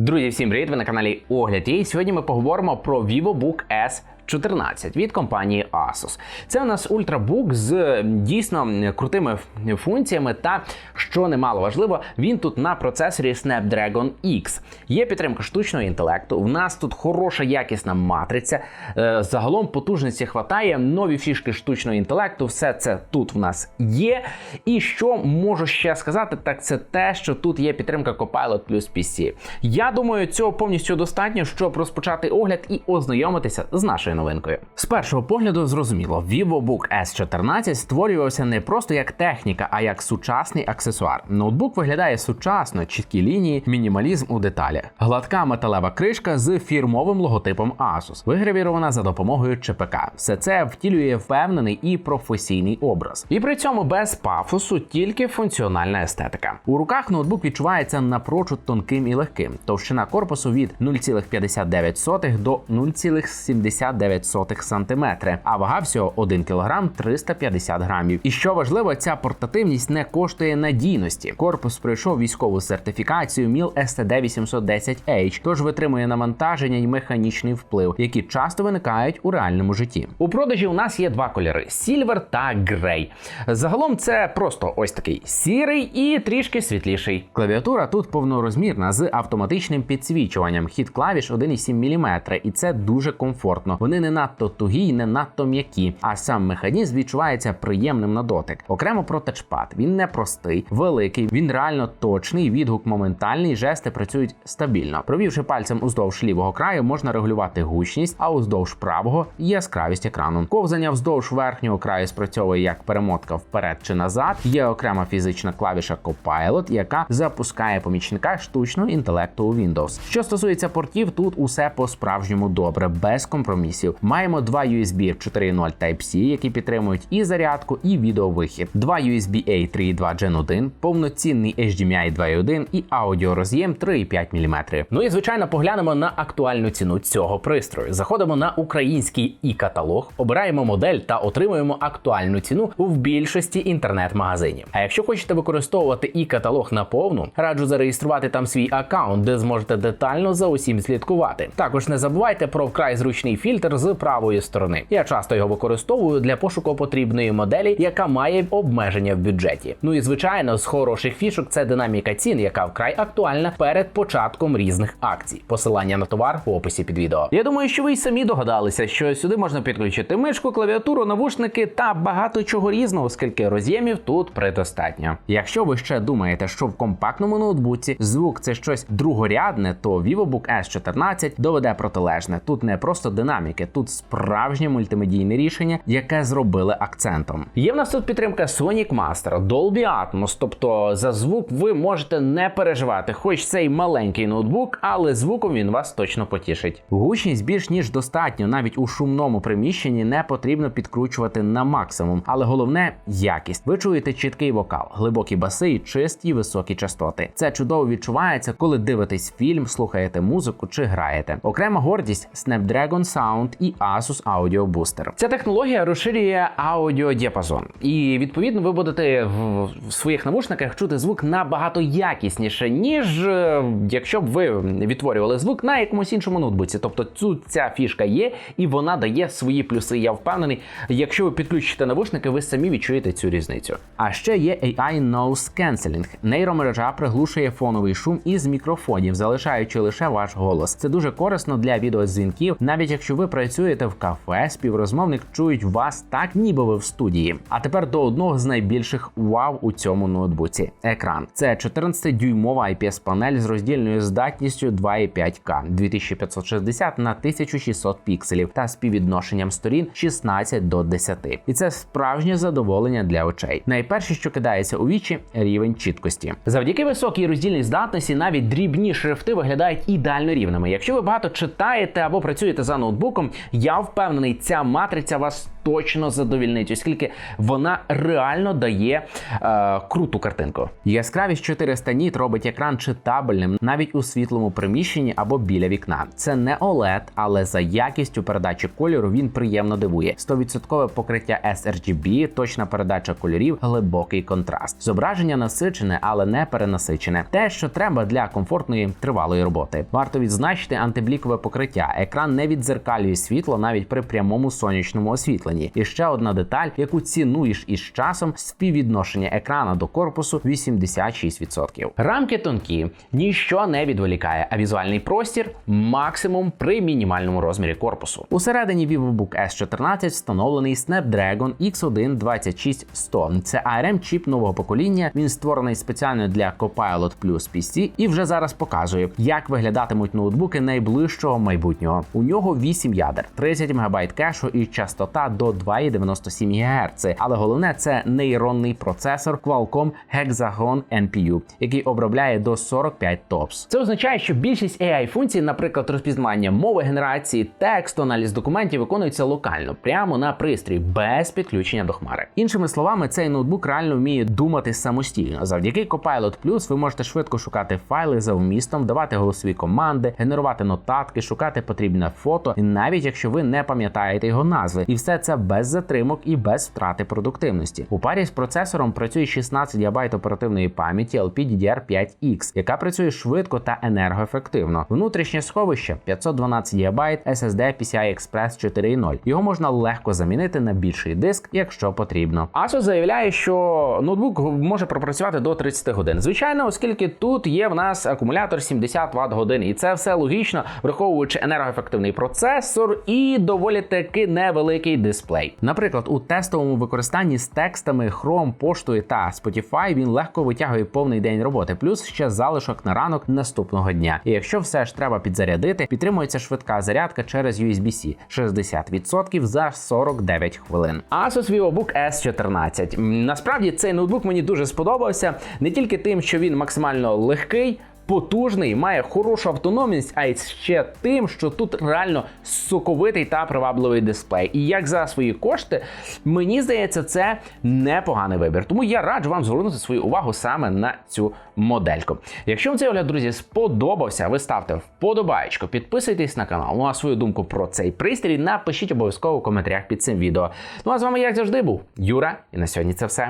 Друзі, всім привіт! Ви на каналі Огляд. І сьогодні ми поговоримо про VivoBook S 14 від компанії Asus. Це у нас ультрабук з дійсно крутими функціями, та що немало важливо, він тут на процесорі Snapdragon X. Є підтримка штучного інтелекту. В нас тут хороша якісна матриця. Е, Загалом потужності хватає, нові фішки штучного інтелекту. Все це тут в нас є. І що можу ще сказати, так це те, що тут є підтримка Copilot плюс PC. Я думаю, цього повністю достатньо, щоб розпочати огляд і ознайомитися з нашою новинкою. З першого погляду зрозуміло, VivoBook S14 створювався не просто як техніка, а як сучасний аксесуар. Ноутбук виглядає сучасно, чіткі лінії, мінімалізм у деталях. Гладка металева кришка з фірмовим логотипом Asus, вигравірована за допомогою ЧПК. Все це втілює впевнений і професійний образ. І при цьому без пафосу, тільки функціональна естетика. У руках ноутбук відчувається напрочуд тонким і легким. Товщина корпусу від 0,59 до 0,79 см, а вага всього 1 кг 350 грамів. І що важливо, ця портативність не коштує надійності. Корпус пройшов військову сертифікацію MIL STD 810H, тож витримує навантаження і механічний вплив, які часто виникають у реальному житті. У продажі у нас є два кольори: Silver та Grey. Загалом це просто ось такий сірий і трішки світліший. Клавіатура тут повнорозмірна з автоматичним підсвічуванням. Хід клавіш 1,7 мм, і це дуже комфортно. Вони не надто тугі і не надто м'які, а сам механізм відчувається приємним на дотик. Окремо про тачпад. Він не простий, великий, він реально точний. Відгук моментальний, жести працюють стабільно. Провівши пальцем уздовж лівого краю, можна регулювати гучність, а уздовж правого яскравість екрану. Ковзання вздовж верхнього краю спрацьовує як перемотка вперед чи назад. Є окрема фізична клавіша Copilot, яка запускає помічника штучного інтелекту у Windows. Що стосується портів, тут усе по-справжньому добре, без компромісів. Маємо два USB 4.0 Type-C, які підтримують і зарядку, і відеовихід, два USB A 3.2 Gen 1, повноцінний HDMI 2.1 і аудіороз'єм 3.5 мм. Ну і звичайно поглянемо на актуальну ціну цього пристрою. Заходимо на український і-каталог, обираємо модель та отримуємо актуальну ціну в більшості інтернет-магазинів. А якщо хочете використовувати і-каталог наповну, раджу зареєструвати там свій аккаунт, де зможете детально за усім слідкувати. Також не забувайте про вкрай зручний фільтр з правої сторони. Я часто його використовую для пошуку потрібної моделі, яка має обмеження в бюджеті. Ну і звичайно, з хороших фішок це динаміка цін, яка вкрай актуальна перед початком різних акцій. Посилання на товар в описі під відео. Я думаю, що ви й самі догадалися, що сюди можна підключити мишку, клавіатуру, навушники та багато чого різного, оскільки роз'ємів тут предостатньо. Якщо ви ще думаєте, що в компактному ноутбуці звук це щось другорядне, то VivoBook S14 доведе протилежне. Тут не просто динаміки, тут справжнє мультимедійне рішення, яке зробили акцентом. Є в нас тут підтримка Sonic Master, Dolby Atmos, тобто за звук ви можете не переживати, хоч цей маленький ноутбук, але звуком він вас точно потішить. Гучність більш ніж достатньо, навіть у шумному приміщенні не потрібно підкручувати на максимум, але головне якість. Ви чуєте чіткий вокал, глибокі баси і чисті високі частоти. Це чудово відчувається, коли дивитесь фільм, слухаєте музику чи граєте. Окрема гордість Snapdragon Sound і Asus Audio Booster. Ця технологія розширює аудіодіапазон, і відповідно ви будете в, в своїх навушниках чути звук набагато якісніше, ніж е, якщо б ви відтворювали звук на якомусь іншому ноутбуці. Тобто тут ця фішка є, і вона дає свої плюси. Я впевнений, якщо ви підключите навушники, ви самі відчуєте цю різницю. А ще є AI Noise Cancelling. Нейромережа приглушує фоновий шум із мікрофонів, залишаючи лише ваш голос. Це дуже корисно для відеодзвінків, навіть якщо ви працюєте в кафе, співрозмовник чують вас так, ніби ви в студії. А тепер до одного з найбільших вау у цьому ноутбуці. Екран це 14-дюймова IPS-панель з роздільною здатністю 2,5К 2560 на 1600 пікселів та співвідношенням сторін 16 до 10. І це справжнє задоволення для очей. Найперше, що кидається у вічі, рівень чіткості. Завдяки високій роздільній здатності навіть дрібні шрифти виглядають ідеально рівними. Якщо ви багато читаєте або працюєте за ноутбуком, я впевнений, ця матриця вас точно задовільнить, оскільки вона реально дає е, круту картинку. Яскравість 400 ніт робить екран читабельним навіть у світлому приміщенні або біля вікна. Це не OLED, але за якістю передачі кольору він приємно дивує. 100% покриття sRGB, точна передача кольорів, глибокий контраст. Зображення насичене, але не перенасичене. Те, що треба для комфортної тривалої роботи. Варто відзначити антиблікове покриття. Екран не відзеркалює світло навіть при прямому сонячному освітленні. І ще одна деталь, яку цінуєш із часом, співвідношення екрана до корпусу 86%. Рамки тонкі, ніщо не відволікає, а візуальний простір максимум при мінімальному розмірі корпусу. Усередині VivoBook S14 встановлений Snapdragon X1 26100. Це ARM чіп нового покоління. Він створений спеціально для Copilot Plus PC і вже зараз показує, як виглядатимуть ноутбуки найближчого майбутнього. У нього 8 ядер, 30 МБ кешу і частота до 2,97 ГГц. Але головне це нейронний процесор Qualcomm Hexagon NPU, який обробляє до 45 TOPS. Це означає, що більшість AI функцій, наприклад, розпізнавання мови, генерації, тексту, аналіз документів, виконується локально, прямо на пристрій, без підключення до хмари. Іншими словами, цей ноутбук реально вміє думати самостійно. Завдяки Copilot Plus ви можете швидко шукати файли за вмістом, давати голосові команди, генерувати нотатки, шукати потрібне фото, навіть якщо ви не пам'ятаєте його назви, і все це без затримок і без втрати продуктивності. У парі з процесором працює 16 ГБ оперативної пам'яті LPDDR5X, яка працює швидко та енергоефективно. Внутрішнє сховище 512 ГБ SSD PCI Express 4.0. Його можна легко замінити на більший диск, якщо потрібно. Asus заявляє, що ноутбук може пропрацювати до 30 годин. Звичайно, оскільки тут є в нас акумулятор 70 Вт годин, і це все логічно, враховуючи енергоефективний процесор і доволі таки невеликий дисплей. Наприклад, у тестовому використанні з текстами Chrome, поштою та Spotify він легко витягує повний день роботи, плюс ще залишок на ранок наступного дня. І якщо все ж треба підзарядити, підтримується швидка зарядка через USB-C 60% за 49 хвилин. Asus VivoBook S14. Насправді цей ноутбук мені дуже сподобався не тільки тим, що він максимально легкий. Потужний, має хорошу автономність, а й ще тим, що тут реально соковитий та привабливий дисплей. І як за свої кошти, мені здається, це непоганий вибір. Тому я раджу вам звернути свою увагу саме на цю модельку. Якщо вам цей огляд, друзі, сподобався, ви ставте вподобайку, підписуйтесь на канал. Ну а свою думку про цей пристрій напишіть обов'язково в коментарях під цим відео. Ну а з вами, як завжди, був Юра, і на сьогодні це все.